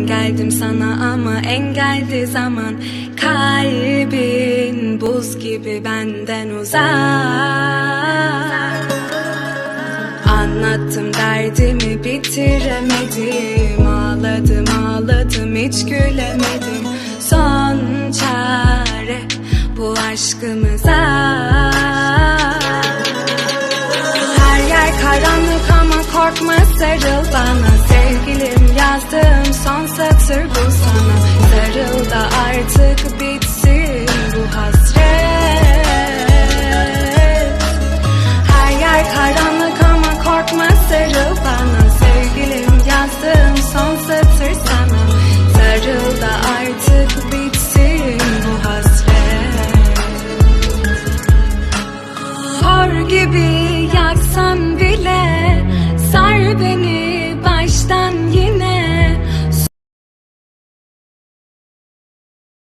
Ben geldim sana ama engeldi zaman. Kalbin buz gibi benden uzak. Anlattım derdimi bitiremedim. Ağladım ağladım hiç gülemedim. Son çare bu aşkımıza Tüm sunset circle sana. Sarıl da artık bitsin bu hasret. Her yer karanlık ama korkma sarıl bana. Sevgilim yazdığım sunset'tir sana. Sarıl da artık bitsin bu hasret. Sor gibi yaksan bile Sar beni.